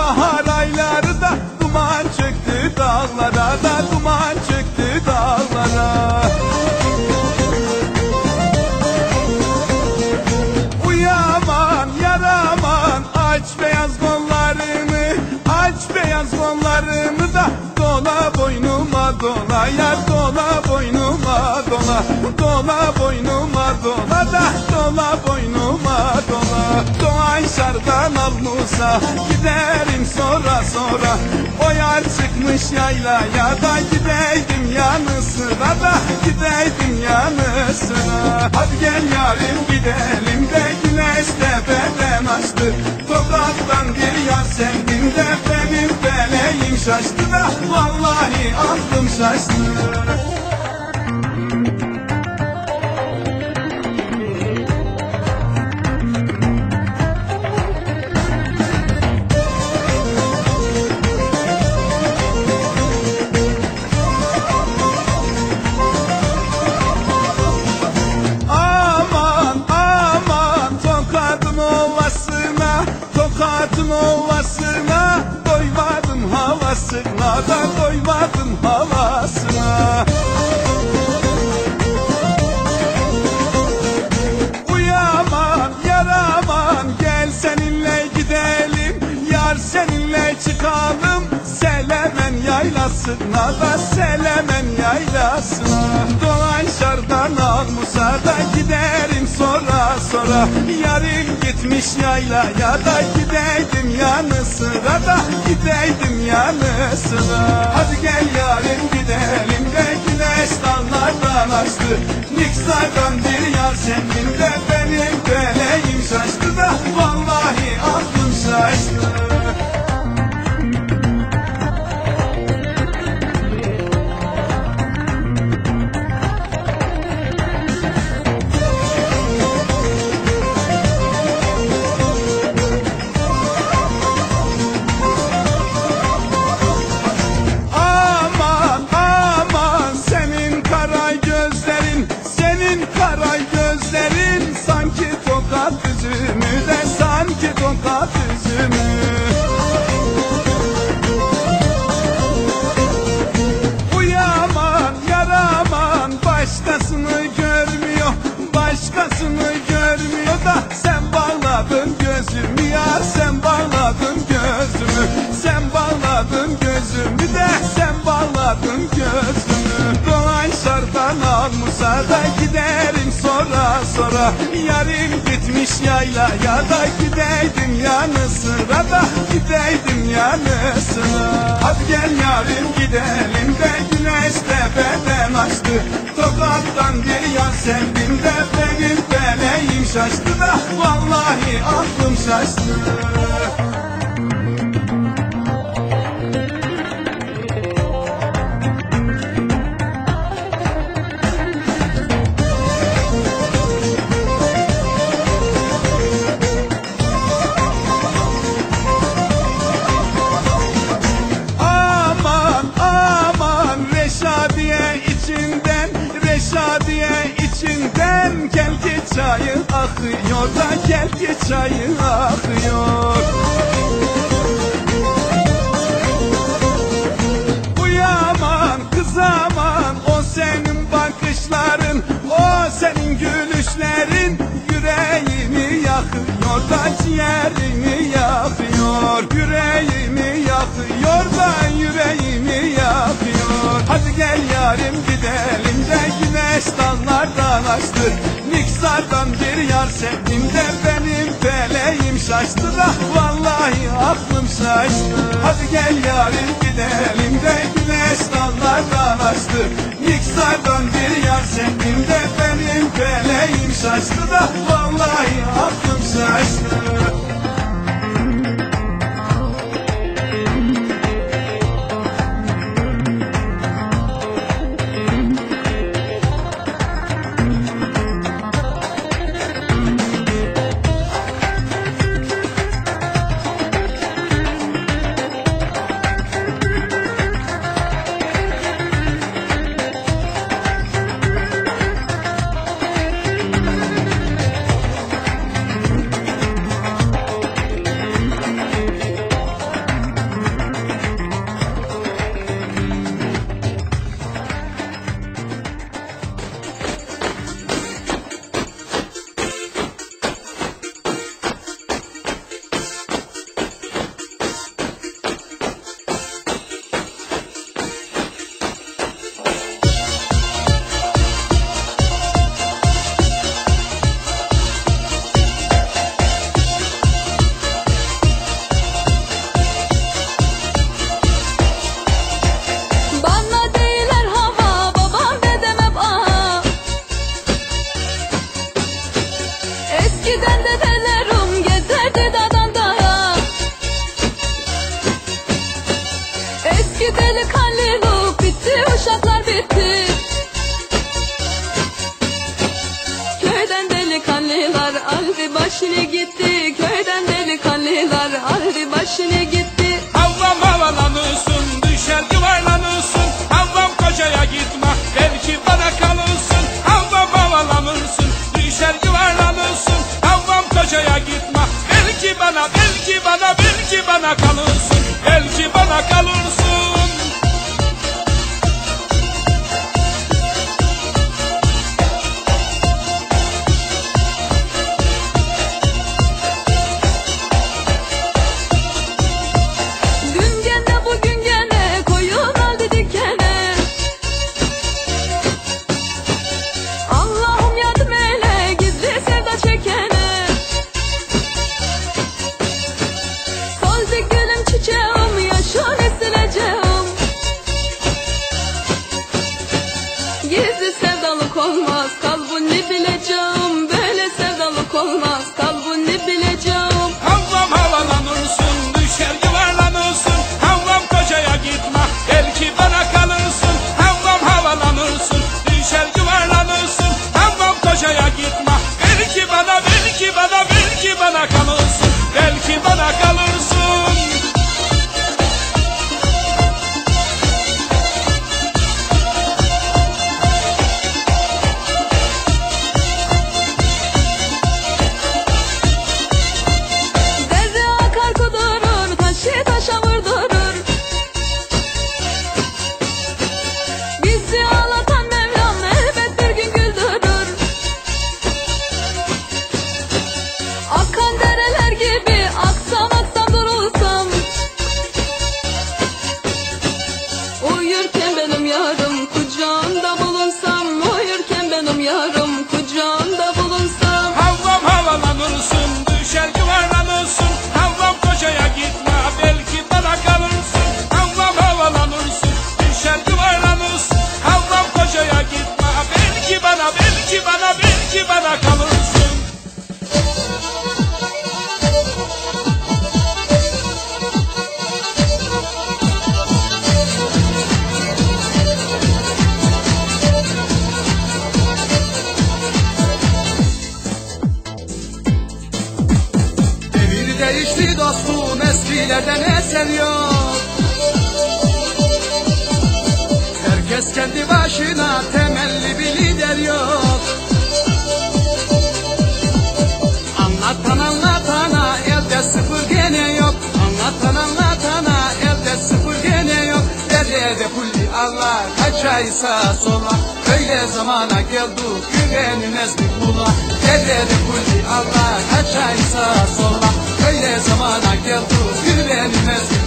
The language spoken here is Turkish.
bahar ayları da Duman çıktı dağlara da Duman çıktı dağlara. Uyaman yaraman Aç beyaz kollarını Aç beyaz kollarını da Dola boynuma dola Yar dola boynuma dola Dola boynuma dola da Dola boynuma dola al Musa. Giderim sonra sonra. O yar çıkmış yayla ya da gideydim yanı sıra da gideydim yanı sıra. Hadi gel yarim gidelim de güneş tepeden açtı. Tokattan bir yar sevdim de benim feleğim şaştı da Vallahi aklım şaştı ovasına Doymadım havasına da doymadım havasına. Uyaman yaraman gel seninle gidelim. Yar seninle çıkalım Selemen yaylasına da Selemen yaylasına. Doğan şardan al Musa'da giderim sonra sonra. Yarım gitmiş yayla ya da gideydim yanı sıra da Gideydim yanı sıra. Hadi gel yarım gidelim de güneş dallardan açtı. Niksardan bir yar sevdim de benim feleğim şaştı da Vallahi aklım şaştı bağladın gözümü. Sen bağladın gözümü de sen bağladın gözümü. Doğan şardan al Musa'da giderim sonra sonra. Yarım gitmiş yayla ya da gideydim yanı sıra da Gideydim yanı sıra. Hadi gel yarim gidelim de güneş tepeden açtı. Tokattan bir yar sevdim de şaştı. Da Vallahi aklım şaştı akıyor da Kelki çayı akıyor. Uyaman kız aman O senin bakışların O senin gülüşlerin Yüreğimi yakıyor da ciğerimi yakıyor. Yüreğimi yakıyor da yüreğimi yakıyor. Hadi gel yarim gidelim de güneş dallardan açtı. Niksardan bir yar sevdim de benim feleğim şaştı. Da Vallahi aklım şaştı. Hadi gel yarim gidelim de güneş dallardan açtı. Niksardan bir yar sevdim de delikanlılar aldı başını gitti. Köyden delikanlılar aldı başını gitti. Havvam havalanırsın, düşer yuvarlanırsın Havvam kocaya gitme, belki bana kalırsın. Havvam havalanırsın, düşer yuvarlanırsın Havvam kocaya gitme, belki bana, belki bana, belki bana kalırsın. Belki bana kalırsın Gizli sevdalık olmaz kalbini Değişti dostum eskilerden eser yok. Herkes kendi başına temelli bir lider yok. Anlatan anlatana elde sıfır gene yok. Anlatan anlatana elde sıfır gene yok. Derede kulli Allah kaçaysa sola. Öyle zamana geldik güvenilmez bir kula. Derede kulli Allah kaçaysa sola Öyle zamana geldik güvenilmez bir